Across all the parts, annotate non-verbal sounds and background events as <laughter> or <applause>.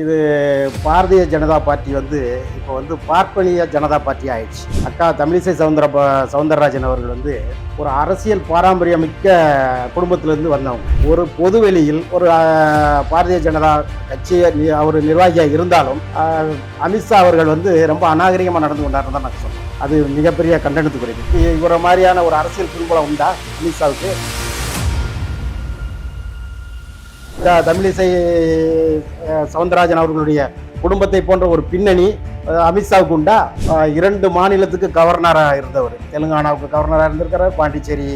இது பாரதிய ஜனதா பார்ட்டி வந்து இப்போ வந்து பார்ப்பனிய ஜனதா பார்ட்டி ஆயிடுச்சு. அக்கா தமிழிசை சவுந்தர சவுந்தரராஜன் அவர்கள் வந்து ஒரு அரசியல் பாரம்பரியமிக்க குடும்பத்திலேருந்து வந்தவங்க. ஒரு பொதுவெளியில் ஒரு பாரதிய ஜனதா கட்சியை அவர் நிர்வாகியாக இருந்தாலும் அமித்ஷா அவர்கள் வந்து ரொம்ப அநாகரிகமாக நடந்து கொண்டாருன்னு தான் நான் சொல்றேன். அது மிகப்பெரிய கண்டனத்துக்குரியது. இவரை மாதிரியான ஒரு அரசியல் பின்புலம் உண்டா அமித்ஷாவுக்கு? தமிழிசை சவுந்தரராஜன் அவர்களுடைய குடும்பத்தை போன்ற ஒரு பின்னணி அமித்ஷாவுக்கு உண்டா இரண்டு மாநிலத்துக்கு கவர்னராக இருந்தவர். தெலுங்கானாவுக்கு கவர்னராக இருந்திருக்கிறார் பாண்டிச்சேரி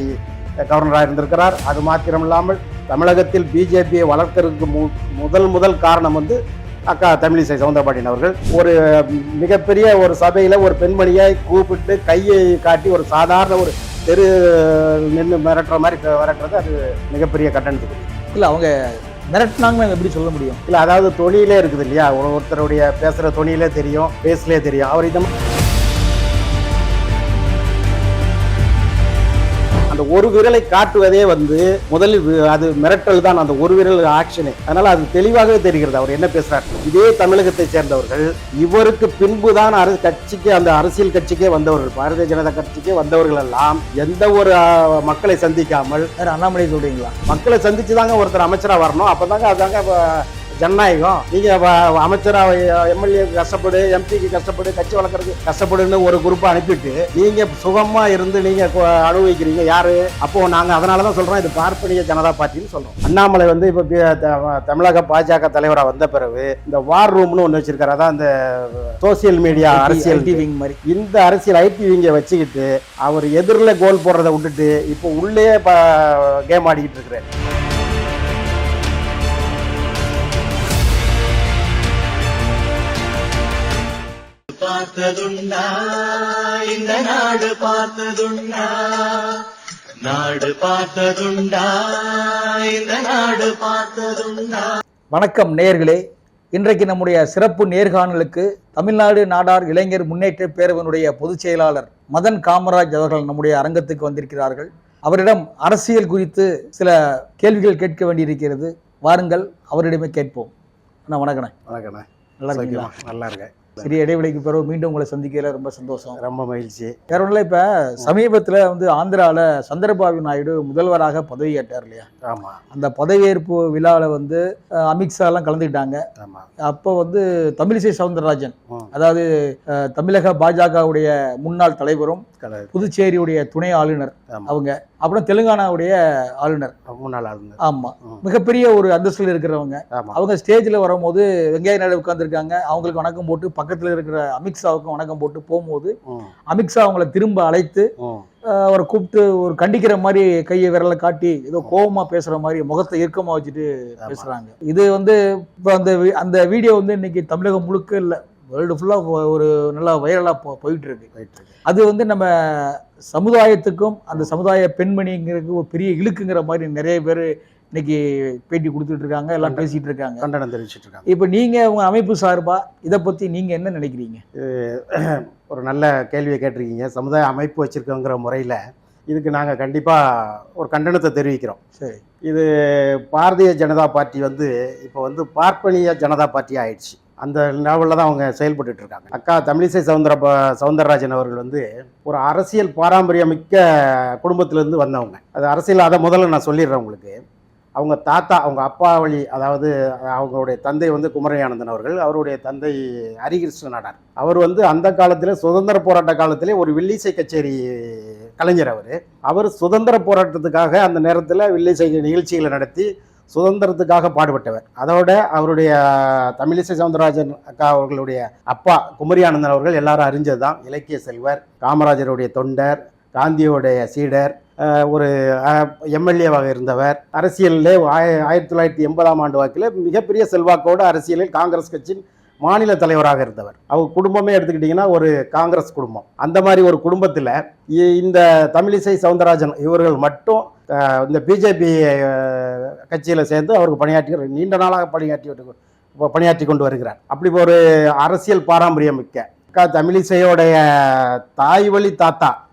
கவர்னராக இருந்திருக்கிறார். அது மாத்திரமில்லாமல் தமிழகத்தில் பிஜேபியை வளர்க்கறதுக்கு மு முதல் முதல் காரணம் வந்து அக்கா தமிழிசை சவுந்தரபாண்டியன் அவர்கள். ஒரு மிகப்பெரிய ஒரு சபையில் ஒரு பெண்மணியை கூப்பிட்டு கையை காட்டி ஒரு சாதாரண ஒரு தெரு நின்று மிரட்டுற மாதிரி மிரட்டுறது அது மிகப்பெரிய கட்டணத்துக்கு இல்லை அவங்க மிரட்டினாங்கன்னு எப்படி சொல்ல முடியும்? இல்லை அதாவது தொழிலே இருக்குது இல்லையா? ஒருத்தருடைய பேசுகிற தொழிலே தெரியும் பேசலே தெரியும். அவர் இதை அந்த ஒரு விரலை காட்டுவதே வந்து முதலில் அது மிரட்டல் தான் அந்த ஒரு விரல் ஆக்ஷனு அதனால அது தெளிவாகவே தெரிகிறது. அவர் என்ன பேசுறார்? இதே தமிழகத்தை சேர்ந்தவர்கள் இவருக்கு பின்புதான் அரசு கட்சிக்கு அந்த அரசியல் கட்சிக்கே வந்தவர்கள் பாரதிய ஜனதா கட்சிக்கே வந்தவர்கள் எல்லாம் எந்த ஒரு மக்களை சந்திக்காமல் அண்ணாமலை சொல்றீங்களா? மக்களை சந்திச்சு தாங்க ஒருத்தர் அமைச்சரா வரணும். அப்பதாங்க அதாங்க வ- ஜனநாயகம். நீங்க வ- அமைச்சரா எம்எல்ஏ கஷ்டப்படு எம்பிக்கு கஷ்டப்படு கட்சி வளர்க்கறதுக்கு கஷ்டப்படுன்னு ஒரு குரூப்பை அனுப்பிட்டு நீங்க சுகமா இருந்து நீங்க அனுபவிக்கிறீங்க. யாரு? அப்போ நாங்க அதனாலதான் சொல்றோம். இது பார்ப்பனிய ஜனதா பார்ட்டின்னு சொல்றோம். அண்ணாமலை வந்து இப்ப தமிழக பாஜக தலைவரா வந்த பிறகு இந்த வார் ரூம்னு ஒண்ணு வச்சிருக்காரு. அதான் இந்த சோசியல் மீடியா அரசியல் ஐடி விங் மாதிரி. இந்த அரசியல் ஐடி விங்க வச்சுக்கிட்டு அவர் எதிரில் கோல் போடுறதை விட்டுட்டு இப்போ உள்ளே கேம் ஆடிக்கிட்டு இருக்கிறார். பார்த்ததுண்டா. இந்த நாடு பார்த்ததுண்டா. நாடு பார்த்ததுண்டா. இந்த நாடு பார்த்ததுண்டா. வணக்கம் நேயர்களே. இன்றைக்கு நம்முடைய சிறப்பு நேர்காணலுக்கு தமிழ்நாடு நாடார் இளைஞர் முன்னேற்ற பேரவையினுடைய பொதுச் செயலாளர் மதன் காமராஜ் அவர்கள் நம்முடைய அரங்கத்துக்கு வந்திருக்கிறார்கள். அவரிடம் அரசியல் குறித்து சில கேள்விகள் கேட்க வேண்டியிருக்கிறது. வாருங்கள் அவரிடமே கேட்போம். அண்ணா வணக்கண்ணே. வணக்கண்ணே. நல்லா இருக்கீங்களா? நல்லா இருக்கேன். சிறிய இடைவெளிக்கு பிறகு மீண்டும் உங்களை சந்திக்கல ரொம்ப சந்தோஷம். ரொம்ப மகிழ்ச்சி. வேற ஒன்றும் இப்ப சமீபத்துல வந்து ஆந்திரால சந்திரபாபு நாயுடு முதல்வராக பதவியேற்றார் இல்லையா? ஆமா. அந்த பதவியேற்பு விழாவில் வந்து அமித்ஷா எல்லாம் கலந்துக்கிட்டாங்க. ஆமா. அப்போ வந்து தமிழிசை சவுந்தரராஜன். அதாவது தமிழக பாஜகவுடைய முன்னாள் தலைவரும் புதுச்சேரியுடைய துணை ஆளுநர் அவங்க. அப்புறம் தெலுங்கானாவுடைய ஆளுநர். முன்னாள் ஆளுநர். ஆமா. ம். மிகப்பெரிய ஒரு அந்தஸ்துல இருக்கிறவங்க. அவங்க ஸ்டேஜில் வரும்போது வெங்கைய நாயுடு உட்காந்துருக்காங்க அவங்களுக்கு வணக்கம் போட்டு பக்கத்தில் இருக்கிற அமித்ஷாவுக்கும் வணக்கம் போட்டு போகும்போது அமித்ஷா அவங்கள திரும்ப அழைத்து அவரை கூப்பிட்டு ஒரு கண்டிக்கிற மாதிரி கையை விரலை காட்டி ஏதோ கோவமா பேசுற மாதிரி முகத்தை இறுக்கமா வச்சுட்டு. பேசுறாங்க இது வந்து இப்போ அந்த அந்த வீடியோ வந்து இன்னைக்கு தமிழகம் முழுக்க இல்லை வேர்ல்டு ஃபுல்லாக ஒரு நல்லா வைரலாக போ போயிட்டு இருக்கு. அது வந்து நம்ம சமுதாயத்துக்கும் அந்த சமுதாய பெண்மணிங்கிறதுக்கு ஒரு பெரிய இழுக்குங்கிற மாதிரி நிறைய பேர் இன்னைக்கு பேட்டி கொடுத்துட்டு இருக்காங்க எல்லாம் பேசிட்டு இருக்காங்க கண்டனம் தெரிவிச்சிட்டு இருக்காங்க இப்போ நீங்க உங்க அமைப்பு சார்பா இதை பத்தி நீங்க என்ன நினைக்கிறீங்க? <clears throat> ஒரு நல்ல கேள்வியை கேட்டிருக்கீங்க. சமுதாய அமைப்பு வச்சிருக்கோங்கிற முறையில் இதுக்கு நாங்கள் கண்டிப்பாக ஒரு கண்டனத்தை தெரிவிக்கிறோம். சரி. இது பாரதிய ஜனதா பார்ட்டி வந்து இப்போ வந்து பார்ப்பனிய ஜனதா பார்ட்டி ஆயிடுச்சு. அந்த லெவலில் தான் அவங்க செயல்பட்டுட்டு இருக்காங்க அக்கா தமிழிசை சவுந்தர சவுந்தரராஜன் அவர்கள் வந்து ஒரு அரசியல் பாரம்பரியமிக்க குடும்பத்திலேருந்து வந்தவங்க. அது அரசியல் அதை முதல்ல நான் சொல்லிடுறேன் உங்களுக்கு. அவங்க தாத்தா அவங்க அப்பா வழி அதாவது அவங்களுடைய தந்தை வந்து குமரயானந்தன் அவர்கள் அவருடைய தந்தை ஹரிகிருஷ்ண நாடார் அவர் வந்து அந்த காலத்தில் சுதந்திர போராட்ட காலத்திலே ஒரு வில்லிசை கச்சேரி கலைஞர் அவர். அவர் சுதந்திர போராட்டத்துக்காக அந்த நேரத்தில் வில்லிசை நிகழ்ச்சிகளை நடத்தி சுதந்திரத்துக்காக பாடுபட்டவர். அதோட அவருடைய தமிழிசை சவுந்தரராஜன் அக்கா அவர்களுடைய அப்பா குமரியானந்தன் அவர்கள் எல்லாரும் அறிஞ்சது தான் இலக்கிய செல்வர் காமராஜருடைய தொண்டர் காந்தியோடைய சீடர் ஒரு எம்எல்ஏவாக இருந்தவர். அரசியலில் ஆயிரத்தி தொள்ளாயிரத்தி எண்பதாம் ஆண்டு வாக்கில் மிகப்பெரிய செல்வாக்கோடு அரசியலில் காங்கிரஸ் கட்சியின் மாநில தலைவராக இருந்தவர். அவர் குடும்பமே எடுத்துக்கிட்டிங்கன்னா ஒரு காங்கிரஸ் குடும்பம். அந்த மாதிரி ஒரு குடும்பத்தில் இந்த தமிழிசை சவுந்தரராஜன் இவர்கள் மட்டும் இந்த பிஜேபி கட்சியில் சேர்ந்து அவருக்கு பணியாற்றி நீண்ட நாளாக பணியாற்றி விட்டு- பணியாற்றி கொண்டு வருகிறார். அப்படி ஒரு அரசியல் பாரம்பரியம் மிக்க தமிழிசையோடைய தாய் வழி தாத்தா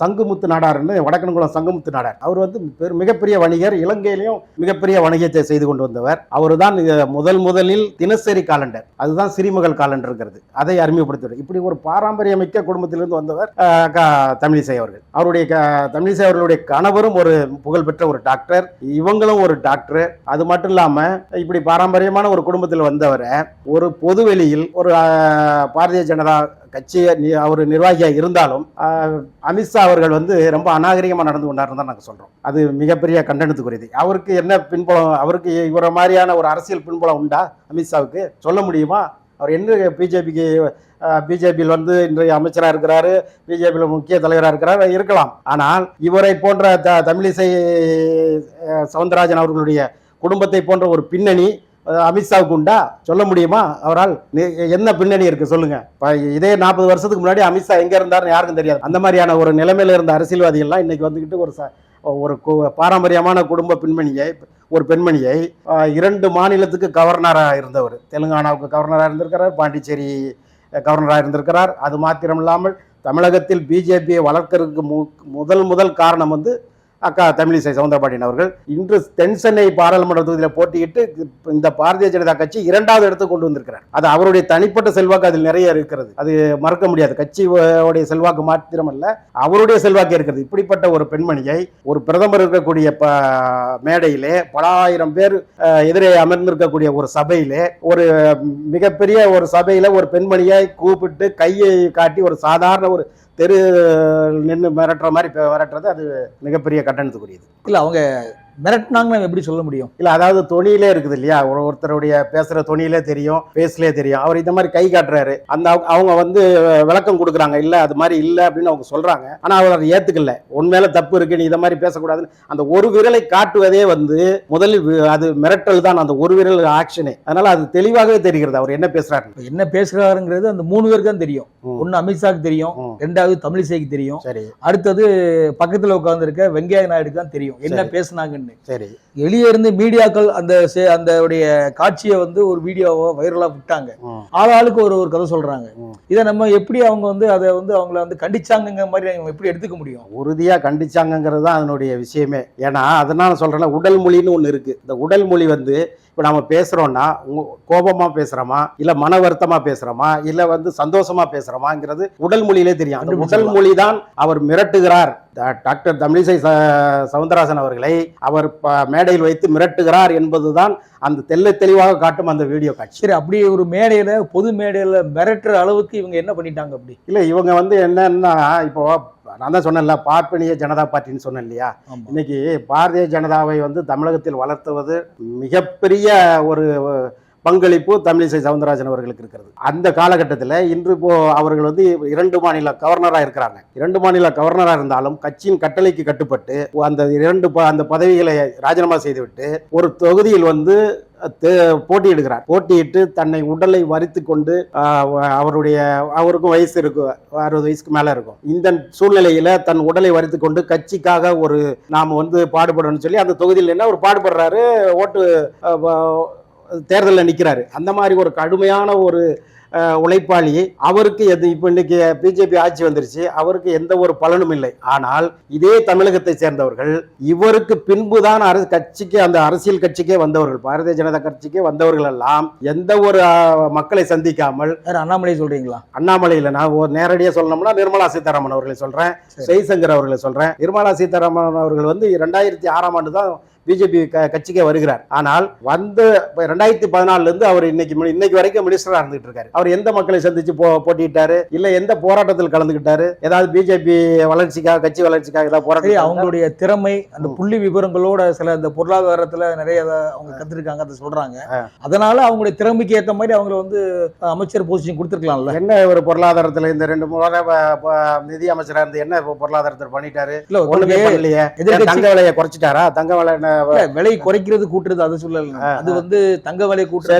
சங்குமுத்து நாடார்னு வடக்கன்குளம் சங்குமுத்து நாடார். அவர் வந்து பெரு- மிகப்பெரிய வணிகர் இலங்கையிலையும் மிகப்பெரிய வணிகத்தை செய்து கொண்டு வந்தவர். அவர் தான் முதல் முதலில் தினசரி காலண்டர். அதுதான் சிறிமகள் காலண்டருங்கிறது அதை அறிமுகப்படுத்துவார் இப்படி ஒரு பாரம்பரியமிக்க குடும்பத்திலிருந்து வந்தவர் க- தமிழிசை அவர்கள். அவருடைய க- தமிழிசை அவர்களுடைய கணவரும் ஒரு புகழ்பெற்ற ஒரு டாக்டர். இவங்களும் ஒரு டாக்டர். அது மட்டும் இல்லாமல் இப்படி பாரம்பரியமான ஒரு குடும்பத்தில் வந்தவரை ஒரு பொதுவெளியில் ஒரு பாரதிய ஜனதா கட்சியை அவர் நிர்வாகியாக இருந்தாலும் அமித்ஷா அவர்கள் வந்து ரொம்ப அநாகரிகமாக நடந்து கொண்டாருன்னு தான் நாங்கள் சொல்கிறோம் அது மிகப்பெரிய கண்டனத்துக்குரியது. அவருக்கு என்ன பின்புலம் அவருக்கு இவர மாதிரியான ஒரு அரசியல் பின்புலம் உண்டா அமித்ஷாவுக்கு சொல்ல முடியுமா? அவர் என்ன பிஜேபிக்கு பிஜேபியில் வந்து இன்றைய அமைச்சராக இருக்கிறாரு பிஜேபியில் முக்கிய தலைவராக இருக்கிறார் இருக்கலாம். ஆனால் இவரை போன்ற த தமிழிசை சவுந்தரராஜன் அவர்களுடைய குடும்பத்தை போன்ற ஒரு பின்னணி அமித்ஷாவுக்கு உண்டா? சொல்ல முடியுமா? அவரால் என்ன பின்னணி இருக்கு சொல்லுங்க. இதே நாற்பது வருஷத்துக்கு முன்னாடி அமித்ஷா எங்க இருந்தாருன்னு யாருக்கும் தெரியாது. அந்த மாதிரியான ஒரு நிலைமையில இருந்த அரசியல்வாதிகள்லாம் இன்னைக்கு வந்துகிட்டு ஒரு ச- ஒரு பாரம்பரியமான குடும்ப பெண்மணியை ஒரு பெண்மணியை இரண்டு மாநிலத்துக்கு கவர்னராக இருந்தவர். தெலுங்கானாவுக்கு கவர்னராக இருந்திருக்கிறார் பாண்டிச்சேரி கவர்னராக இருந்திருக்கிறார். அது மாத்திரம் இல்லாமல் தமிழகத்தில் பிஜேபியை வளர்க்கறதுக்கு மு முதல் முதல் காரணம் வந்து அக்கா தமிழிசை சவுந்தரபாண்டியன் அவர்கள் இன்று தென் சென்னை பாராளுமன்ற தொகுதியில் போட்டியிட்டு இந்த பாரதிய ஜனதா கட்சி இரண்டாவது இடத்துக்கு கொண்டு வந்திருக்கிறார். அது அவருடைய தனிப்பட்ட செல்வாக்கு அதில் நிறைய இருக்கிறது. அது மறக்க முடியாது. கட்சி உடைய செல்வாக்கு மாத்திரமல்ல அவருடைய செல்வாக்கு இருக்கிறது. இப்படிப்பட்ட ஒரு பெண்மணியை ஒரு பிரதமர் இருக்கக்கூடிய ப மேடையிலே பல ஆயிரம் பேர் எதிரே அமர்ந்திருக்கக்கூடிய ஒரு சபையிலே ஒரு மிகப்பெரிய ஒரு சபையில ஒரு பெண்மணியை கூப்பிட்டு கையை காட்டி ஒரு சாதாரண ஒரு தெரு நின்று மிரட்டுற மாதிரி மிரட்டுறது அது மிகப்பெரிய கட்டணத்துக்குரியது இல்லை அவங்க மிரட்டினாங்கன்னு நம்ம எப்படி சொல்ல முடியும்? இல்ல அதாவது தொனியிலே இருக்குது இல்லையா? ஒரு ஒருத்தருடைய பேசுற தொனியிலே தெரியும் பேசலே தெரியும். அவர் இந்த மாதிரி கை காட்டுறாரு. அந்த அவங்க- வந்து விளக்கம் கொடுக்குறாங்க இல்ல அது மாதிரி இல்ல அப்படின்னு அவங்க சொல்றாங்க. ஆனா அவர் அதை ஏத்துக்கல. உண்மையில தப்பு இருக்கு நீ இதை மாதிரி பேசக்கூடாதுன்னு. அந்த ஒரு விரலை காட்டுவதே வந்து முதலில் அது மிரட்டல் தான். அந்த ஒரு விரல் ஆக்ஷனே அதனால அது தெளிவாகவே தெரிகிறது. அவர் என்ன பேசுறாரு இப்ப என்ன பேசுறாருங்கிறது அந்த மூணு பேருக்கு தான் தெரியும். ஒண்ணு அமித்ஷாக்கு தெரியும். ரெண்டாவது தமிழிசைக்கு தெரியும். சரி. அடுத்தது பக்கத்துல உட்கார்ந்திருக்க வெங்கையா நாயுடுக்கு தான் தெரியும். என்ன சரி. பேசுனாங்கன்னு சரி. வெளியே இருந்து மீடியாக்கள் அந்த அந்த உடைய காட்சியை வந்து ஒரு வீடியோவை வைரலா விட்டாங்க. ஆளாளுக்கு ஒரு ஒரு கதை சொல்றாங்க. இதை நம்ம எப்படி அவங்க வந்து அதை வந்து அவங்கள வந்து கண்டிச்சாங்கங்கிற மாதிரி நம்ம எப்படி எடுத்துக்க முடியும்? உறுதியா கண்டிச்சாங்கங்கிறது தான் அதனுடைய விஷயமே. ஏன்னா அதனால சொல்றேன்னா உடல் மொழின்னு ஒண்ணு இருக்கு. இந்த உடல் மொழி வந்து இப்போ நம்ம பேசுறோம்னா உங்க- கோபமா பேசுறோமா இல்ல மன வருத்தமா பேசுறோமா இல்ல வந்து சந்தோஷமா பேசுறோமாங்கிறது உடல் மொழியிலே தெரியும். அந்த உடல். மொழி தான் அவர் மிரட்டுகிறார். டாக்டர் தமிழிசை சவுந்தரராஜன் அவர்களை அவர் மேடையில் வைத்து மிரட்டுகிறார் என்பதுதான் அந்த தெள்ள தெளிவாக காட்டும் அந்த வீடியோ காட்சி. சரி அப்படி ஒரு மேடையில பொது மேடையில மிரட்டுற அளவுக்கு இவங்க என்ன பண்ணிட்டாங்க அப்படி? இல்ல இவங்க வந்து என்னன்னா இப்போ நான் தான் சொன்னேன்ல பார்ப்பனிய ஜனதா பார்ட்டின்னு சொன்னேன் இல்லையா? இன்னைக்கு பாரதிய ஜனதாவை வந்து தமிழகத்தில் வளர்த்துவது மிகப்பெரிய ஒரு பங்களிப்பு தமிழிசை சவுந்தரராஜன் அவர்களுக்கு இருக்கிறது. அந்த காலகட்டத்தில் இன்று இப்போ அவர்கள் வந்து இரண்டு மாநில கவர்னராக இருக்கிறாங்க. இரண்டு மாநில கவர்னராக இருந்தாலும் கட்சியின் கட்டளைக்கு கட்டுப்பட்டு அந்த இரண்டு ப- அந்த பதவிகளை ராஜினாமா செய்துவிட்டு ஒரு தொகுதியில் வந்து போட்டியிடுகிறார். போட்டியிட்டு தன்னை உடலை வரித்து கொண்டு அவருடைய அவருக்கும் வயசு இருக்கும் அறுபது வயசுக்கு மேல இருக்கும். இந்த சூழ்நிலையில தன் உடலை வரித்து கொண்டு கட்சிக்காக ஒரு நாம வந்து பாடுபடணும்னு சொல்லி அந்த தொகுதியில் என்ன ஒரு பாடுபடுறாரு ஓட்டு தேர்தலில் நிற்கிறாரு அந்த மாதிரி ஒரு கடுமையான ஒரு உழைப்பாளி அவருக்கு எது இப்போ இன்னைக்கு பிஜேபி ஆட்சி வந்துருச்சு அவருக்கு எந்த ஒரு பலனும் இல்லை. ஆனால் இதே தமிழகத்தை சேர்ந்தவர்கள் இவருக்கு பின்புதான் அரசு கட்சிக்கு அந்த அரசியல் கட்சிக்கே வந்தவர்கள் பாரதிய ஜனதா கட்சிக்கே வந்தவர்கள் எல்லாம் எந்த ஒரு மக்களை சந்திக்காமல் அண்ணாமலை சொல்றீங்களா? அண்ணாமலையில் நான் ஒரு நேரடியாக சொல்லணும்னா நிர்மலா சீதாராமன் அவர்களை சொல்றேன். ஜெய்சங்கர் அவர்களை சொல்றேன். நிர்மலா சீதாராமன் அவர்கள் வந்து ரெண்டாயிரத்தி ஆறாம் ஆண்டு தான் பிஜேபி கட்சிக்கே வருகிறார். ஆனால் வந்து ரெண்டாயிரத்தி பதினாலுல இருந்து அவர் இன்னைக்கு இன்னைக்கு வரைக்கும் மினிஸ்டரா இருந்துட்டு இருக்காரு. அவர் எந்த மக்களை சந்திச்சு போட்டிட்டாரு இல்ல எந்த போராட்டத்தில் கலந்துக்கிட்டாரு ஏதாவது பிஜேபி வளர்ச்சிக்காக கட்சி வளர்ச்சிக்காக ஏதாவது போராட்டம் அவங்களுடைய திறமை அந்த. புள்ளி விவரங்களோட சில இந்த பொருளாதாரத்துல நிறைய அவங்க கத்துருக்காங்க அதை சொல்றாங்க. அதனால அவங்களுடைய திறமைக்கு ஏத்த மாதிரி அவங்களை வந்து அமைச்சர் போஸ்டிங் கொடுத்துருக்கலாம்ல. என்ன ஒரு பொருளாதாரத்துல இந்த ரெண்டு முறை ப- நிதி அமைச்சரா இருந்து என்ன பொருளாதாரத்தில் பண்ணிட்டாரு? இல்ல ஒண்ணுமே பண்ணலையே. தங்க விலையை குறைச்சிட்டாரா? தங்க விலை விலை குறைக்கிறது கூட்டுறது அது சொல்லல. அது வந்து தங்க விலை கூட்டுறது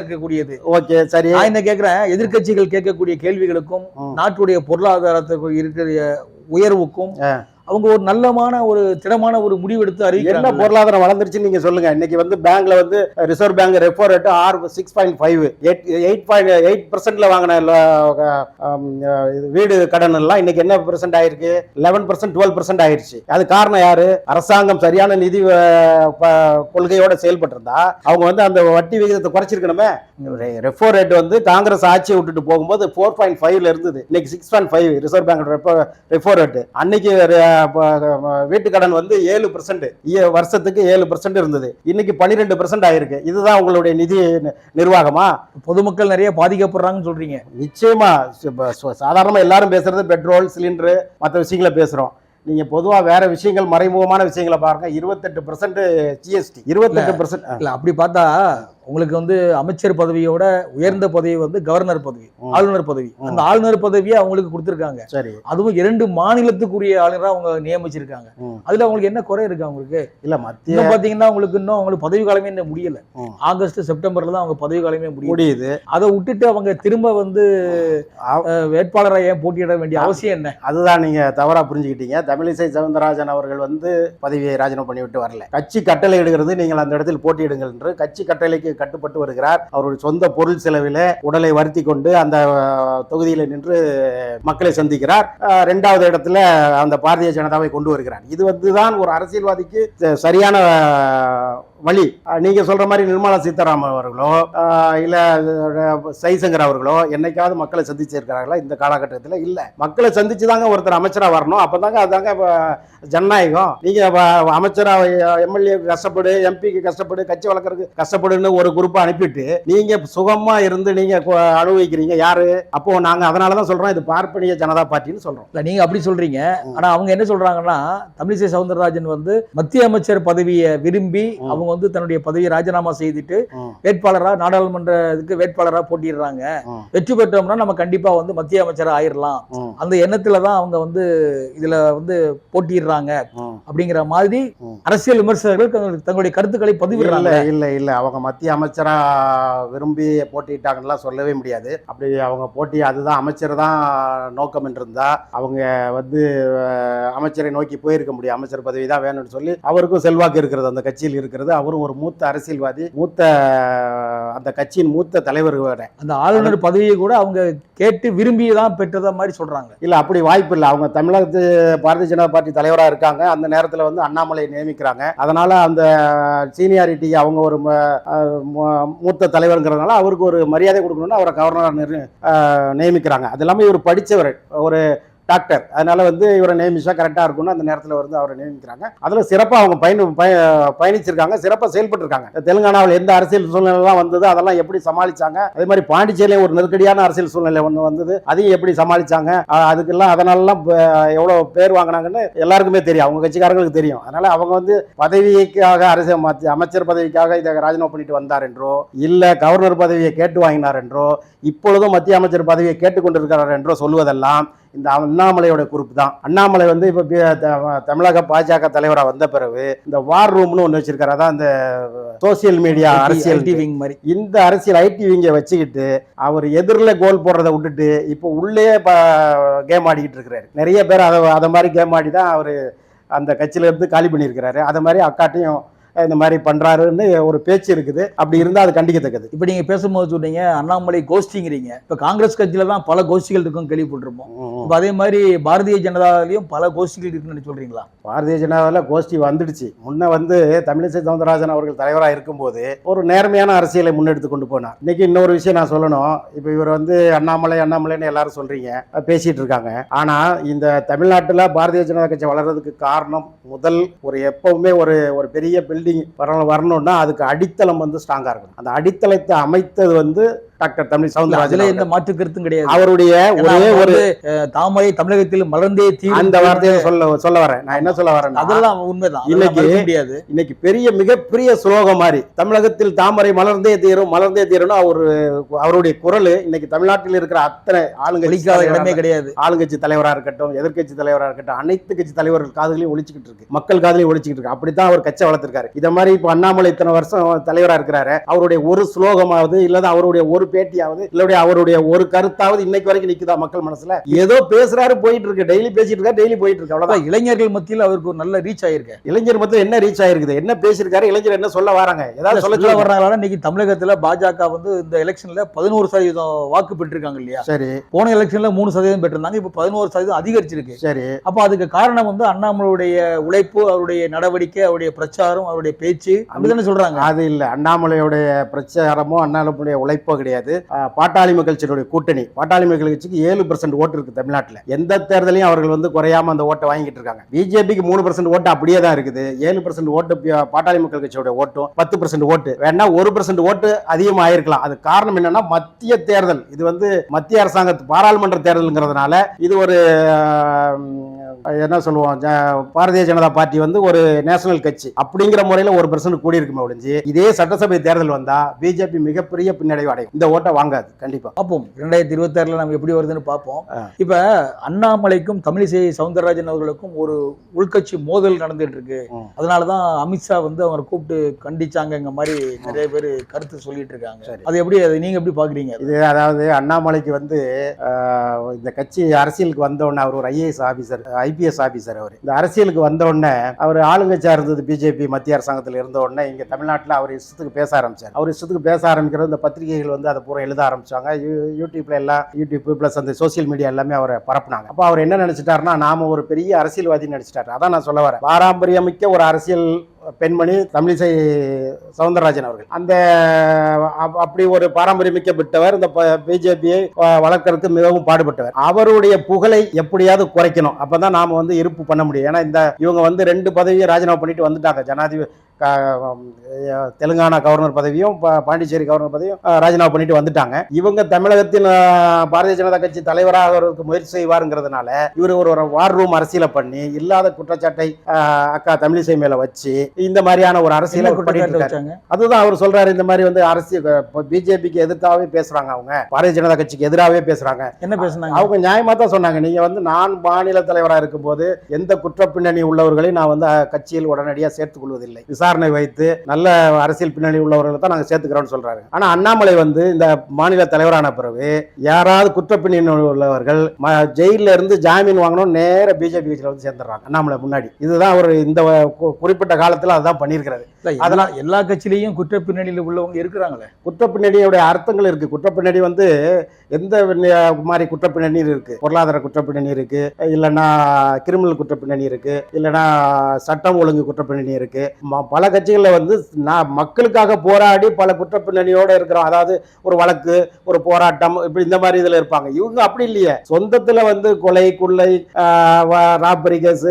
இருக்கக்கூடியது. ஓகே சரி. நான் என்ன கேக்குறேன்? எதிர்க்கட்சிகள் கேட்கக்கூடிய கேள்விகளுக்கும். நாட்டுடைய பொருளாதாரத்துக்கு இருக்கிற உயர்வுக்கும். அவங்க ஒரு நல்லமான ஒரு திடமான ஒரு முடிவு எடுத்து என்ன பொருளாதாரம் வளர்ந்துருச்சுன்னு நீங்க சொல்லுங்க. இன்னைக்கு வந்து பேங்க்ல வந்து ரிசர்வ் பேங்க் ரெப்போ ரேட் ஆறு six point five eight eight point eight பர்சன்ட்ல வாங்கின இது வீடு கடன் எல்லாம் இன்னைக்கு என்ன பர்சன்ட் ஆயிருக்கு? லெவன் பர்சன்ட் டுவெல் பர்சன்ட் ஆயிருச்சு. அது காரணம் யாரு? அரசாங்கம் சரியான நிதி ப- கொள்கையோட செயல்பட்டு இருந்தா அவங்க வந்து அந்த வட்டி விகிதத்தை குறைச்சிருக்கணுமே. ரெப்போ ரேட் வந்து காங்கிரஸ் ஆட்சியை விட்டுட்டு போகும்போது ஃபோர் பாயிண்ட் ஃபைவ்ல இருந்தது. இன்னைக்கு six point five reserve bank repo repo rate அன்னைக்கு அஹ், ப- வீட்டு கடன் வந்து ஏழு பர்சன்ட் வருஷத்துக்கு ஏழு பர்சன்ட் இருந்தது. இன்னைக்கு பன்னிரெண்டு பர்சன்ட் ஆயிருக்கு. இதுதான் உங்களுடைய நிதி நிர்வாகமா? பொதுமக்கள் நிறைய பாதிக்கப்படுறாங்கன்னு சொல்றீங்க. நிச்சயமா. இப்ப சு- சாதாரணமா எல்லாரும் பேசுறது பெட்ரோல் சிலிண்டர் மற்ற விஷயங்களை பேசுறோம். நீங்க பொதுவா வேற விஷயங்கள் மறைமுகமான விஷயங்களை பாருங்க. இருபத்தெட்டு பர்சன்ட் ஜிஎஸ்டி இருபத்தெட்டு பர்சன்ட் இல்ல அப்படி பார்த்தா உங்களுக்கு வந்து அமைச்சர் பதவியோட உயர்ந்த பதவி வந்து கவர்னர் பதவி. ஆளுநர் பதவி. அந்த ஆளுநர் பதவியை அவங்களுக்கு கொடுத்திருக்காங்க. சரி. அதுவும் இரண்டு மாநிலத்துக்குரிய ஆளுநரா அவங்க நியமிச்சிருக்காங்க. அதுல அவங்களுக்கு என்ன குறை இருக்கு அவங்களுக்கு? இல்ல மத்திய பாத்தீங்கன்னா உங்களுக்கு இன்னும் அவங்களுக்கு பதவி காலமே இன்னும் முடியல. ஆகஸ்ட் செப்டம்பர்ல தான் அவங்க பதவி காலமே முடியுது. அதை விட்டுட்டு அவங்க திரும்ப வந்து வேட்பாளரா ஏன் போட்டியிட வேண்டிய அவசியம் என்ன? அதுதான் நீங்க தவறா புரிஞ்சுக்கிட்டீங்க. தமிழிசை சவுந்தரராஜன் அவர்கள் வந்து பதவியை ராஜினாமா பண்ணிவிட்டு வரல. கட்சி கட்டளை இடுகிறது நீங்கள் அந்த இடத்தில் போட்டியிடுங்கள் என்று கட்சி கட்டளைக்கு கட்டுப்பட்டு வருகிறார். அவருடைய சொந்த பொருள் செலவில் உடலை வருத்தி கொண்டு அந்த தொகுதியில் நின்று மக்களை சந்திக்கிறார். ரெண்டாவது இரண்டாவது இடத்துல அந்த பாரதிய ஜனதாவை கொண்டு வருகிறார். இது வந்துதான் ஒரு அரசியல்வாதிக்கு சரியான வழி. அஹ், நீங்க சொல்ற மாதிரி நிர்மலா சீதாராமன் அவர்களோ இல்ல அஹ், சைசங்கர் அவர்களோ என்னைக்காவது மக்களை சந்திச்சிருக்கிறார்களா? இந்த காலகட்டத்தில் இல்ல. மக்களை சந்திச்சு தாங்க ஒருத்தர் அமைச்சரா வரணும். அப்பதாங்க அதாங்க இப்ப ஜனநாயகம். நீங்க வ- அமைச்சரா எம்எல்ஏ கஷ்டப்படு எம்பிக்கு கஷ்டப்படு கட்சி வளர்க்கறதுக்கு கஷ்டப்படுன்னு ஒரு குரூப்பை அனுப்பிட்டு நீங்க சுகமா இருந்து நீங்க கு- அனுபவிக்கிறீங்க. யாரு? அப்போ நாங்க அதனாலதான் சொல்றோம். இது பார்ப்பனிய ஜனதா பார்ட்டின்னு சொல்றோம். இல்ல நீங்க அப்படி சொல்றீங்க. ஆனா அவங்க என்ன சொல்றாங்கன்னா தமிழிசை சவுந்தரராஜன் வந்து மத்திய அமைச்சர் பதவியை விரும்பி. அவங்க வந்து தன்னுடைய பதவியை ராஜினாமா செய்துட்டு ம், வேட்பாளரா நாடாளுமன்ற இதுக்கு வேட்பாளரா போட்டிடுறாங்க. வெற்றி பெற்றோம்னா நம்ம கண்டிப்பா வந்து மத்திய அமைச்சர் ஆயிரலாம். ம், அந்த எண்ணத்துல தான் அவங்க வந்து இதுல வந்து போட்டிடுறாங்க. அப்படிங்கிற மாதிரி. அரசியல் விமர்சகர்கள் தங்கள் தங்களுடைய கருத்துக்களை பதிவிடுறாங்க. இல்ல இல்ல அவங்க மத்திய அமைச்சரா விரும்பி போட்டிட்டாங்கலாம் சொல்லவே முடியாது. அப்படி அவங்க போட்டி அதுதான் அமைச்சர் தான் நோக்கம் என்று இருந்தா அவங்க வந்து அமைச்சரை நோக்கி போயிருக்க முடியும். அமைச்சர் பதவி தான் வேணும்னு சொல்லி அவருக்கும் செல்வாக்கு இருக்கிறது. அந்த கட்சியில் இருக்கிறது. அவரும் ஒரு மூத்த அரசியல்வாதி மூத்த அந்த கட்சியின் மூத்த தலைவர். அந்த ஆளுநர் பதவியை கூட அவங்க கேட்டு விரும்பி தான் பெற்றதா மாதிரி சொல்றாங்க. இல்ல அப்படி வாய்ப்பு இல்லை. அவங்க தமிழகத்து பாரதிய ஜனதா பார்ட்டி தலைவரா இருக்காங்க. அந்த நேரத்துல வந்து அண்ணாமலை நியமிக்கிறாங்க. அதனால அந்த சீனியாரிட்டி அவங்க ஒரு மூத்த தலைவருங்கிறதுனால அவருக்கு ஒரு மரியாதை கொடுக்கணும்னு அவரை கவர்னரா நியமிக்கிறாங்க. அது இல்லாமல் இவர் படிச்சவர். ஒரு டாக்டர் அதனால வந்து இவரை நியமிச்சா கரெக்டாக இருக்கும்னு அந்த நேரத்தில் வந்து அவரை நியமிக்கிறாங்க. அதில் சிறப்பாக அவங்க பயணி பயணிச்சிருக்காங்க. சிறப்பாக செயல்பட்டுருக்காங்க. தெலுங்கானாவில் எந்த அரசியல் சூழ்நிலைலாம் வந்தது அதெல்லாம் எப்படி சமாளிச்சாங்க? அதே மாதிரி பாண்டிச்சேரியில் ஒரு நெருக்கடியான அரசியல் சூழ்நிலை ஒன்று வந்தது. அதையும் எப்படி சமாளிச்சாங்க? அதுக்கெல்லாம் அதனாலலாம் எவ்வளோ பேர் வாங்கினாங்கன்னு எல்லாருக்குமே தெரியும். அவங்க கட்சிக்காரங்களுக்கு தெரியும். அதனால் அவங்க வந்து பதவிக்காக அரசியல் மத்திய அமைச்சர் பதவிக்காக இதை ராஜினாமா பண்ணிட்டு வந்தார் என்றோ இல்லை கவர்னர் பதவியை கேட்டு வாங்கினார் என்றோ இப்பொழுதும் மத்திய அமைச்சர் பதவியை கேட்டுக்கொண்டிருக்கிறார் என்றோ சொல்வதெல்லாம் இந்த அண்ணாமலையோட குறிப்பு தான். அண்ணாமலை வந்து இப்போ தமிழக பாஜக தலைவராக வந்த பிறகு இந்த வார் ரூம்னு ஒன்று வச்சிருக்காரு. அதான் இந்த சோசியல் மீடியா அரசியல் wing மாதிரி. இந்த அரசியல் ஐடி விங்க வச்சுக்கிட்டு அவர் எதிரில் கோல் போடுறதை விட்டுட்டு இப்போ உள்ளே கேம் ஆடிக்கிட்டு இருக்கிறாரு. நிறைய பேர் அதை அதை மாதிரி கேம் ஆடி தான் அவர் அந்த கட்சியில இருந்து காலி பண்ணியிருக்கிறாரு. அதை மாதிரி அக்காட்டையும் இந்த மாதிரி பண்றாருன்னு ஒரு பேச்சு இருக்குது. அப்படி இருந்தால் அது கண்டிக்கத்தக்கது. இப்ப நீங்க பேசும்போது சொன்னீங்க அண்ணாமலை கோஷ்டிங்கிறீங்க. இப்ப காங்கிரஸ் கட்சியில தான் பல கோஷ்டிகள் இருக்கும் கேள்விப்பட்டிருப்போம். இப்ப அதே மாதிரி பாரதிய ஜனதாவிலையும் பல கோஷ்டிகள் இருக்குன்னு சொல்றீங்களா? பாரதிய ஜனதாவில் கோஷ்டி வந்துடுச்சு. முன்ன வந்து தமிழிசை சவுந்தரராஜன் அவர்கள் தலைவராக இருக்கும்போது ஒரு நேர்மையான அரசியலை முன்னெடுத்து கொண்டு போனார். இன்னைக்கு இன்னொரு விஷயம் நான் சொல்லணும். இப்போ இவர் வந்து அண்ணாமலை அண்ணாமலைன்னு எல்லாரும் சொல்றீங்க. அஹ் பேசிட்டு இருக்காங்க. ஆனா இந்த தமிழ்நாட்டில் பாரதிய ஜனதா கட்சி வளர்றதுக்கு காரணம் முதல் ஒரு எப்பவுமே ஒரு ஒரு பெரிய பில்டிங் வரணும்னா அதுக்கு அடித்தளம் வந்து ஸ்ட்ராங்காக இருக்கணும். அந்த அடித்தளத்தை அமைத்தது வந்து டாக்டர் தமிழ் சவுந்தரராஜன். எந்த மாற்று கருத்தும் கிடையாது. அவருடைய ஒரே ஒரு தாமரை தமிழகத்தில் மலர்ந்தே தீரும் அந்த வார்த்தையை சொல்ல சொல்ல வரேன். நான் என்ன சொல்ல வரேன்னா அதெல்லாம் உண்மைதான். இன்னைக்கு- முடியாது. இன்னைக்கு பெரிய மிகப்பெரிய ஸ்லோகம் மாதிரி தமிழகத்தில் தாமரை மலர்ந்தே தீரும் மலர்ந்தே தீரும்னு அவர் அவருடைய குரல் இன்னைக்கு தமிழ்நாட்டில் இருக்கிற அத்தனை ஆளுங்கட்சி இடமே தலைவரா- கிடையாது. ஆளுங்கட்சி தலைவராக இருக்கட்டும் எதிர்க்கட்சி தலைவராக இருக்கட்டும் அனைத்து கட்சி தலைவர்கள் காதுகளையும் ஒழிச்சுக்கிட்டு இருக்கு. மக்கள் காதுலையும் ஒழிச்சுக்கிட்டு இருக்கு. அப்படித்தான் அவர் கட்சி வளர்த்திருக்காரு. இத மாதிரி இப்போ அண்ணாமலை இத்தனை வருஷம் தலைவராக இருக்கிறாரு. அவருடைய ஒரு ஸ்லோகமாவது இல்லாத அவருடைய ஒரு பேட்டியாவது இல்லையா அவருடைய ஒரு கருத்தாவது இன்னைக்கு வரைக்கும் நிக்குதா மக்கள் மனசுல? ஏதோ பேசுறாரு போயிட்டு இருக்கு டெய்லி பேசிட்டு இருக்கா டெய்லி போயிட்டு இருக்கு அவ்வளவுதான் இளைஞர்கள் மத்தியில் அவருக்கு ஒரு நல்ல ரீச் ஆயிருக்கு. இளைஞர் மொத்தம் என்ன ரீச் ஆயிருக்குது? என்ன பேசியிருக்காரு? இளைஞர் என்ன சொல்ல வராங்க? ஏதாவது சொல்ல சொல்ல சொல்ல வர்றாங்களா? இன்னைக்கு தமிழகத்துல பாஜக வந்து இந்த எலெக்ஷன்ல பதினோரு சதவீதம் வாக்கு பெற்றிருக்காங்க இல்லையா? சரி. போன எலெக்ஷன்ல மூணு சதவீதம் பெற்றிருந்தாங்க. இப்ப பதினோரு சதவீதம் அதிகரிச்சிருக்கு. சரி. அப்ப அதுக்கு காரணம் வந்து அண்ணாமலையுடைய உழைப்பு அவருடைய நடவடிக்கை அவருடைய பிரச்சாரம் அவருடைய பேச்சு அப்படிதானே சொல்றாங்க. அது இல்ல. அண்ணாமலையுடைய பிரச்சாரமோ அண்ணாமலையுடைய உழைப்போ கிடையாது. கிடையாது. பாட்டாளி மக்கள் கட்சியினுடைய கூட்டணி. பாட்டாளி மக்கள் கட்சிக்கு ஏழு பர்சன்ட் ஓட்டு இருக்கு தமிழ்நாட்டில். எந்த தேர்தலையும் அவர்கள் வந்து குறையாம அந்த ஓட்டை வாங்கிட்டு இருக்காங்க. பிஜேபிக்கு மூணு பர்சன்ட் ஓட்டு அப்படியே தான் இருக்குது. ஏழு பர்சன்ட் ஓட்டு பாட்டாளி மக்கள் கட்சியோட ஓட்டும். பத்து பர்சன்ட் ஓட்டு. வேணா ஒரு பர்சன்ட் ஓட்டு அதிகமாக ஆயிருக்கலாம் அது காரணம் என்னன்னா மத்திய தேர்தல். இது வந்து மத்திய அரசாங்க பாராளுமன்ற தேர்தலுங்கிறதுனால இது ஒரு என்ன சொல்லுவோம்? பாரதிய ஜனதா பார்ட்டி வந்து ஒரு நேஷனல் கட்சி அப்படிங்கிற முறையில ஒரு பர்சன்ட் கூடி இருக்குமே ஒழிஞ்சு இதே சட்டசபை தேர்தல் வந்தா பிஜேபி மிகப்பெரிய பின்னடைவு அடையும். இந்த ஓட்டை வாங்காது கண்டிப்பா. பார்ப்போம். இரண்டாயிரத்தி இருபத்தி ஆறுல நம்ம எப்படி வருதுன்னு பார்ப்போம். இப்ப அண்ணாமலைக்கும் தமிழிசை சவுந்தரராஜன் அவர்களுக்கும் ஒரு உள்கட்சி மோதல் நடந்துட்டு இருக்கு. அதனாலதான் அமித்ஷா வந்து அவரை கூப்பிட்டு கண்டிச்சாங்க மாதிரி நிறைய பேர் கருத்து சொல்லிட்டு இருக்காங்க. அது எப்படி அது நீங்க எப்படி பாக்குறீங்க இது அதாவது அண்ணாமலைக்கு வந்து இந்த கட்சி அரசியலுக்கு வந்த உடனே அவர் ஒரு ஐஏஎஸ் ஆபீசர் ஐபிஎஸ் ஆபீசர் அவர். இந்த அரசியலுக்கு வந்த உடனே அவர் ஆளுங்கட்சியா இருந்தது பிஜேபி மத்திய அரசாங்கத்தில் இருந்த உடனே இங்க தமிழ்நாட்டில் அவர் இஷ்டத்துக்கு பேச ஆரம்பிச்சார். அவர் இஷ்டத்துக்கு பேச ஆரம்பிக்கிறது இந்த பத்திரிகைகள் வந்து அதை பூரா எழுத ஆரம்பிச்சாங்க. யூ- யூடியூப்ல எல்லாம் யூடியூப் பிளஸ் அந்த சோசியல் மீடியா எல்லாமே அவரை பரப்புனாங்க. அப்போ அவர் என்ன நினைச்சிட்டாருன்னா நாம ஒரு பெரிய அரசியல்வாதி நினைச்சிட்டாரு. அதான் நான் சொல்ல வரேன். பாரம்பரியமிக்க ஒரு அரசியல் பெண்மணி தமிழிசை சவுந்தரராஜன் அவர்கள். அந்த அப்- அப்படி ஒரு பாரம்பரியமிக்கப்பட்டவர் இந்த பிஜேபியை வளர்க்கறதுக்கு மிகவும் பாடுபட்டவர். அவருடைய புகழை எப்படியாவது குறைக்கணும். அப்பதான் நாம வந்து இருப்பு பண்ண முடியும். ஏன்னா இந்த இவங்க வந்து ரெண்டு பதவியை ராஜினாமா பண்ணிட்டு வந்துட்டாங்க. ஜனாதிபதி தெலுங்கானா கவர்னர் பதவியும் பாண்டிச்சேரி கவர்னர் பதவியும் ராஜினாமா பண்ணிட்டு வந்துட்டாங்க. இவங்க தமிழகத்தின் பாரதிய ஜனதா கட்சி தலைவராகிறதுக்கு முயற்சி செய்வாருங்கிறதுனால இவர் ஒரு வார் ரூம் அரசியலை பண்ணி இல்லாத குற்றச்சாட்டை அக்கா தமிழிசை மேல வச்சு இந்த மாதிரியான ஒரு அரசியலை அதுதான் அவர் சொல்றாரு இந்த மாதிரி வந்து அரசியல் பிஜேபிக்கு எதிர்த்தாவே பேசுறாங்க அவங்க. பாரதிய ஜனதா கட்சிக்கு எதிராகவே பேசுறாங்க. என்ன பேசுனாங்க? அவங்க நியாயமா தான் சொன்னாங்க. நீங்க வந்து நான் மாநில தலைவரா இருக்கும்போது எந்த குற்ற பின்னணி உள்ளவர்களை நான் வந்து கட்சியில் உடனடியாக சேர்த்துக் கொள்வதில்லை. விசாரணை வைத்து நல்ல அரசியல் பின்னணி உள்ளவர்களை தான் நாங்க சேர்த்துக்கிறோம்னு சொல்றாரு. ஆனா அண்ணாமலை வந்து இந்த மாநில தலைவரான பிறகு யாராவது குற்ற பின்னணி உள்ளவர்கள் ஜெயில்ல இருந்து ஜாமீன் வாங்கணும் நேர பிஜேபி கட்சியில வந்து சேர்ந்துடுறாங்க. அண்ணாமலை முன்னாடி. இதுதான் அவர் இந்த குறிப்பிட்ட காலத்துல அதுதான் பண்ணியிருக்கிறாரு இல்ல, எல்லா கட்சியிலையும் குற்ற பின்னணியில உள்ளவங்க இருக்கிறாங்களே? குற்ற பின்னணியோட அர்த்தங்கள் இருக்கு. குற்ற பின்னணி வந்து எந்த மாதிரி குற்ற பின்னணி இருக்கு? பொருளாதார குற்ற பின்னணி இருக்கு. இல்லைன்னா கிரிமினல் குற்ற பின்னணி இருக்கு. இல்லைன்னா சட்டம் ஒழுங்கு குற்ற பின்னணி இருக்கு. ம- பல கட்சிகளில் வந்து நான் மக்களுக்காக போராடி பல குற்ற பின்னணியோட இருக்கிறோம் அதாவது ஒரு வழக்கு ஒரு போராட்டம் இப்படி இந்த மாதிரி இதுல இருப்பாங்க. இவங்க அப்படி இல்லையே. சொந்தத்துல வந்து கொலை கொள்ளை ராபரி கேஸ்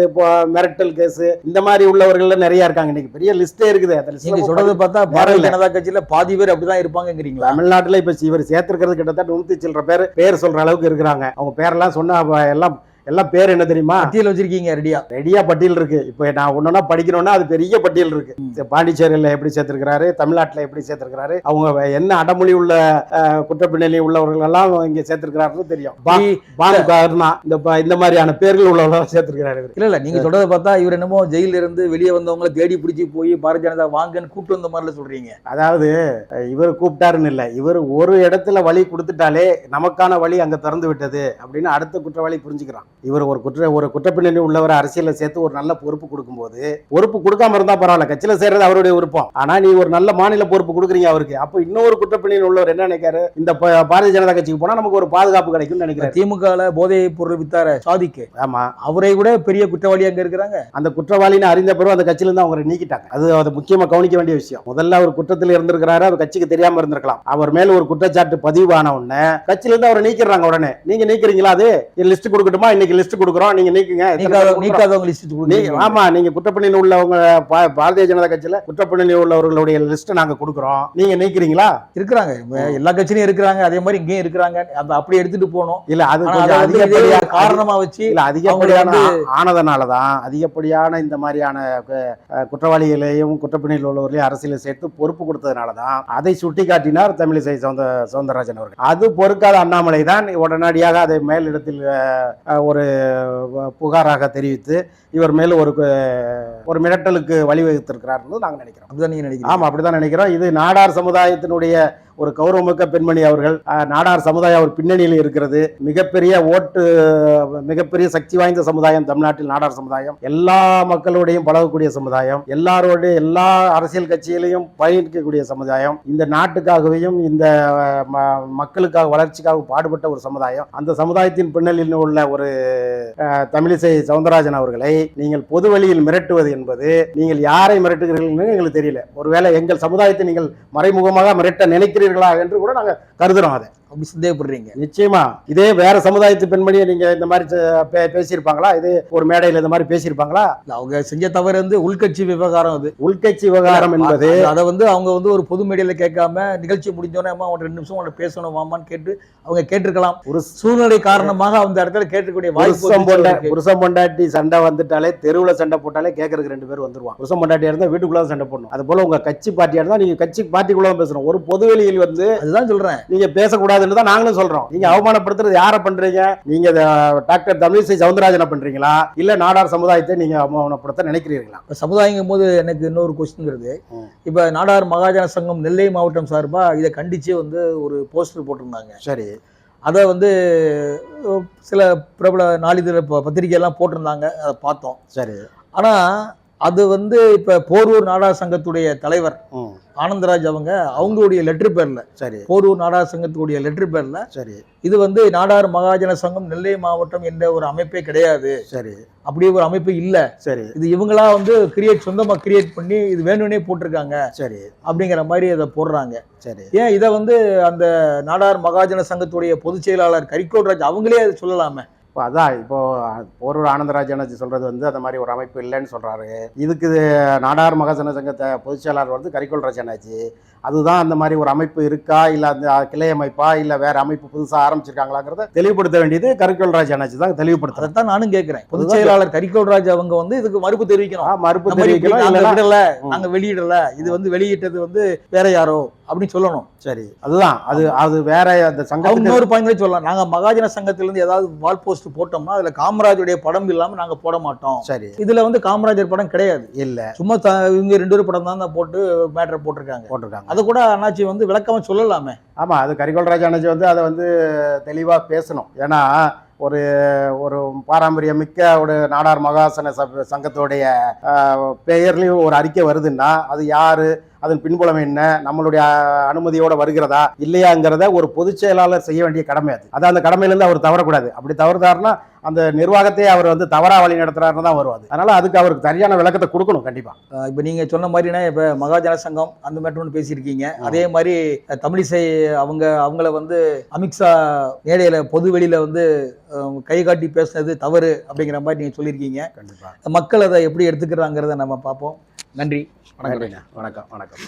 மிரட்டல் கேஸ் இந்த மாதிரி உள்ளவர்கள் நிறைய இருக்காங்க. இன்னைக்கு பெரிய லிஸ்டே இருக்குது. அந்த list ல நீங்க சொல்றது பார்த்தா பாரதிய. ஜனதா கட்சியில பாதி பேர் அப்படிதான் இருப்பாங்கங்கிறீங்களா? தமிழ்நாட்டுல இப்ப இவர் சேர்த்திருக்கிறது கிட்டத்தட்ட நூத்தி சில்லற பேர் பேர் சொல்ற அளவுக்கு இருக்கிறாங்க. அவங்க பேரெல்லாம் சொன்னா அப்ப எல்லாம் எல்லாம் பேர் என்ன தெரியுமா? பட்டியல் வச்சிருக்கீங்க ரெடியா? ரெடியா பட்டியல் இருக்கு. இப்போ நான் ஒன்னொன்னா படிக்கணும்னா அது பெரிய பட்டியல் இருக்கு. பாண்டிச்சேரியில எப்படி சேர்த்திருக்கிறாரு தமிழ்நாட்டுல எப்படி சேர்த்திருக்கிறாரு அவங்க என்ன அடமொழி உள்ள குற்றப்பின்னணி உள்ளவர்கள் எல்லாம் இங்க சேர்த்திருக்கிறாருன்னு தெரியும். இந்த இந்த மாதிரியான பேர்கள் உள்ளவங்க சேர்த்திருக்கிறாரு. இல்ல இல்ல நீங்க சொல்றத பார்த்தா இவர் என்னமோ ஜெயில இருந்து வெளியே வந்தவங்கள தேடி பிடிச்சி போய் பாரதிய ஜனதா வாங்கன்னு கூப்பிட்டு வந்த மாதிரில சொல்றீங்க. அதாவது இவர் கூப்பிட்டாருன்னு இல்லை. இவர் ஒரு இடத்துல வழி கொடுத்துட்டாலே நமக்கான வழி அங்க திறந்து விட்டது அப்படின்னு அடுத்த குற்றவாளி புரிஞ்சுக்கிறான். இவர் ஒரு குற்ற ஒரு குற்றப்பின்னணி உள்ளவர் அரசியல சேர்த்து ஒரு நல்ல பொறுப்பு கொடுக்கும்போது பொறுப்பு கொடுக்காம இருந்தா பரவாயில்ல கட்சியில சேர்றது அவருடைய விருப்பம். ஆனா நீ ஒரு நல்ல மாநில பொறுப்பு கொடுக்குறீங்க அவருக்கு. அப்ப இன்னொரு குற்றப்பின்னணி உள்ளவர் என்ன நினைக்காரு இந்த பாரதிய ஜனதா கட்சிக்கு போனா நமக்கு ஒரு பாதுகாப்பு கிடைக்கும்னு நினைக்கிறாரு. திமுக போதை பொருள் வித்தார சாதிக்கு. ஆமா. அவரை விட பெரிய குற்றவாளி அங்க இருக்கிறாங்க? அந்த குற்றவாளின்னு அறிந்த பிறகு அந்த கட்சியில இருந்து அவரை நீக்கிட்டாங்க. அது அது முக்கியமா கவனிக்க வேண்டிய விஷயம். முதல்ல அவர் குற்றத்தில் இருந்திருக்கிறாரு அது கட்சிக்கு தெரியாம இருந்திருக்கலாம். அவர் மேல ஒரு குற்றச்சாட்டு பதிவான உடனே கட்சியில இருந்து அவரை நீக்கிடுறாங்க உடனே. நீங்க நீக்கிறீங்களா அது? லிஸ்ட் கொடுக்கட்டுமா? இன்னைக்கு லிஸ்ட் கொடுக்குறோம். நீங்க நீக்குங்க? நீக்காதவங்க லிஸ்ட் கொடுங்க ஆமா நீங்க குற்றப்பின்னணி உள்ளவங்க பாரதிய ஜனதா கட்சியில குற்றப்பின்னணி உள்ளவர்களுடைய லிஸ்ட் நாங்க கொடுக்குறோம். நீங்க நீக்கிறீங்களா? இருக்கிறாங்க. எல்லா கட்சியிலும் இருக்கிறாங்க. அதே மாதிரி இங்கேயும் இருக்கிறாங்க. அந்த அப்படி எடுத்துட்டு போனோம் இல்ல அது ஒரு காரணமா வச்சு இல்ல அதிகப்படியான ஆனதுனாலதான் அதிகப்படியான இந்த மாதிரியான குற்றவாளிகளையும் குற்றப்பின்னணியில் உள்ளவர்களையும் அரசியலில் சேர்த்து பொறுப்பு கொடுத்ததுனாலதான் அதை சுட்டிக்காட்டினார் தமிழிசை சவுந்த சவுந்தரராஜன் அவர்கள். அது பொறுக்காத அண்ணாமலை தான் உடனடியாக அதை மேலிடத்தில் அஹ், ஒரு புகாராக தெரிவித்து இவர் மேல் ஒரு ஒரு மிரட்டலுக்கு வழிவகுத்திருக்கிறார் நாங்க நினைக்கிறோம். அப்படிதான் நீங்க நினைக்கிறீங்க? ஆமா அப்படிதான் நினைக்கிறோம். இது நாடார் சமுதாயத்தினுடைய ஒரு கௌரவமிக்க பெண்மணி அவர்கள் நாடார் சமுதாயம் ஒரு பின்னணியில் இருக்கிறது. மிகப்பெரிய ஓட்டு மிகப்பெரிய சக்தி வாய்ந்த சமுதாயம் தமிழ்நாட்டில் நாடார் சமுதாயம். எல்லா மக்களோடையும் பழகக்கூடிய சமுதாயம். எல்லாரோடைய எல்லா அரசியல் கட்சியிலையும் பயணிக்கக்கூடிய சமுதாயம். இந்த நாட்டுக்காகவையும் இந்த ம- மக்களுக்காக வளர்ச்சிக்காக பாடுபட்ட ஒரு சமுதாயம். அந்த சமுதாயத்தின் பின்னணியில் உள்ள ஒரு தமிழிசை சவுந்தரராஜன் அவர்களை நீங்கள் பொது வழியில் மிரட்டுவது என்பது நீங்கள் யாரை மிரட்டுகிறீர்கள் எங்களுக்கு தெரியல. ஒருவேளை எங்கள் சமுதாயத்தை நீங்கள் மறைமுகமாக மிரட்ட நினைக்கிறீர்கள் என்று கூட நாங்கள் கருதுகிறோம் அதை. அப்படி சந்தேகப்படுறீங்க. நிச்சயமா. இதே வேற சமுதாயத்து பெண்மணியை நீங்க இந்த மாதிரி பேசியிருப்பாங்களா? இது ஒரு மேடையில் இந்த மாதிரி பேசியிருப்பாங்களா? அவங்க செஞ்ச தவறு வந்து உள்கட்சி விவகாரம் அது. உள்கட்சி விவகாரம் என்பது அது- வந்து அவங்க வந்து ஒரு பொது மேடையில கேட்காம நிகழ்ச்சி முடிஞ்சோடனே அம்மா ஒரு ரெண்டு நிமிஷம் உங்கள்ட்ட பேசணும் வாமான்னு கேட்டு அவங்க கேட்டிருக்கலாம். ஒரு சூழ்நிலை காரணமாக அந்த இடத்துல கேட்டுக்கூடிய வாய்ப்பு. புருஷன் பொண்டாட்டி சண்டை வந்துட்டாலே தெருவுல சண்டை போட்டாலே கேட்கறதுக்கு ரெண்டு பேர் வந்துருவான். புருஷன் பொண்டாட்டியா இருந்தா வீட்டுக்குள்ள சண்டை போடணும். அது போல உங்க கட்சி பார்ட்டியா இருந்தா நீங்க கட்சி பார்ட்டிக்குள்ள பேசணும். ஒரு பொது வெளியில் வந்து அதுதான் சொல்றேன். நீங்க பேசக்கூடாதுன்னு தான் நாங்களும் சொல்றோம். நீங்க அவமானப்படுத்துறது யாரை பண்றீங்க? நீங்க டாக்டர் தமிழிசை சவுந்தரராஜனை பண்றீங்களா? இல்ல நாடார் சமுதாயத்தை நீங்க அவமானப்படுத்த நினைக்கிறீர்களா? இப்ப சமுதாயங்கும் போது எனக்கு இன்னொரு கொஸ்டின் வருது. இப்ப நாடார் மகாஜன சங்கம் நெல்லை மாவட்டம் சார்பா இதை கண்டிச்சு வந்து ஒரு போஸ்டர் போட்டிருந்தாங்க. சரி. அதை வந்து சில பிரபல நாளிதழ ப- பத்திரிகை எல்லாம் போட்டிருந்தாங்க. அதை பார்த்தோம். சரி. ஆனா அது வந்து இப்ப போரூர் நாடார் சங்கத்துடைய தலைவர் ஆனந்தராஜ் அவங்க அவங்களுடைய லெட்டர் பேர்ல. சரி. போரூர் நாடார் சங்கத்துடைய லெட்டர் பேர்ல. சரி. இது வந்து நாடார் மகாஜன சங்கம் நெல்லை மாவட்டம் என்ற ஒரு அமைப்பே கிடையாது. சரி. அப்படி ஒரு அமைப்பு இல்ல. சரி. இது இவங்களா வந்து கிரியேட் சொந்தமா கிரியேட் பண்ணி இது வேணும்னே போட்டிருக்காங்க. சரி. அப்படிங்கிற மாதிரி அதை போடுறாங்க. சரி. ஏன் இதை வந்து அந்த நாடார் மகாஜன சங்கத்துடைய பொதுச் செயலாளர் கரிக்கோல் ராஜ் அவங்களே அதை சொல்லலாமே? இப்போ அதான் இப்போ போரூர் ஆனந்தராஜன் சொல்றது வந்து அந்த மாதிரி ஒரு அமைப்பு இல்லைன்னு சொல்றாரு. இதுக்கு நாடார் மகாசன சங்கத்தை பொதுச் செயலாளர் வந்து கரிக்கோல் ராஜனாச்சு அதுதான் அந்த மாதிரி ஒரு அமைப்பு இருக்கா? இல்ல அந்த கிளை அமைப்பா? இல்ல வேற அமைப்பு புதுசா ஆரம்பிச்சிருக்காங்களாங்கிறத தெளிவுபடுத்த வேண்டியது கரிக்கோல் ராஜனாச்சு தான் தெளிவுபடுத்துறது அதைத்தான் நானும் கேட்கிறேன் பொதுச் செயலாளர் கரிக்கோல் ராஜ் அவங்க வந்து இதுக்கு மறுப்பு தெரிவிக்கணும். மறுப்பு தெரிவிக்கணும். விடல. நாங்க வெளியிடல இது வந்து வெளியிட்டது வந்து வேற யாரோ அப்படின்னு சொல்லணும். சரி அதுதான். அது அது வேற அந்த சங்கத்துக்கு இன்னொரு பாயிண்ட் சொல்லலாம். நாங்க மகாஜன சங்கத்துல இருந்து ஏதாவது வால் போஸ்ட் போட்டோம்னா அதுல காமராஜுடைய படம் இல்லாம நாங்க போட மாட்டோம். சரி. இதுல வந்து காமராஜர் படம் கிடையாது. இல்ல. சும்மா இவங்க ரெண்டு பேரும் படம் தான் போட்டு மேட்டர் போட்டிருக்காங்க. போட்டிருக்காங்க. அதை கூட அண்ணாச்சி வந்து விளக்கமா சொல்லலாமே. ஆமாம் அது கரிகோல் அண்ணாச்சி வந்து அதை வந்து தெளிவாக பேசணும். ஏன்னா ஒரு ஒரு பாரம்பரியமிக்க ஒரு நாடார் மகாசன சப- சங்கத்தோடைய பெயர்லேயும் ஒரு அறிக்கை வருதுன்னா அது யார் அதன் பின்புலம் என்ன நம்மளுடைய அனுமதியோட வருகிறதா இல்லையாங்கிறத ஒரு பொதுச் செயலாளர் செய்ய வேண்டிய கடமை அது. அது அந்த கடமையிலேருந்து அவர் தவறக்கூடாது. அப்படி தவறுதாருன்னா அந்த நிர்வாகத்தை அவர் வந்து தவறா வழி நடத்துறாருன்னு தான் வருவாது அதனால அதுக்கு அவருக்கு சரியான விளக்கத்தை கொடுக்கணும் கண்டிப்பா. அஹ் இப்ப நீங்க சொன்ன மாதிரினா இப்ப மகாஜன சங்கம் அந்த மேட்டர் ஒன்று பேசியிருக்கீங்க. அதே மாதிரி தமிழிசை அவங்க அவங்கள வந்து அமித்ஷா மேடையில பொது வெளியில வந்து கை காட்டி பேசுனது தவறு அப்படிங்கிற மாதிரி நீங்க சொல்லியிருக்கீங்க. கண்டிப்பா. மக்கள் அதை எப்படி எடுத்துக்கிறாங்கிறத நம்ம பார்ப்போம். நன்றி. வணக்கம். வணக்கம். வணக்கம்.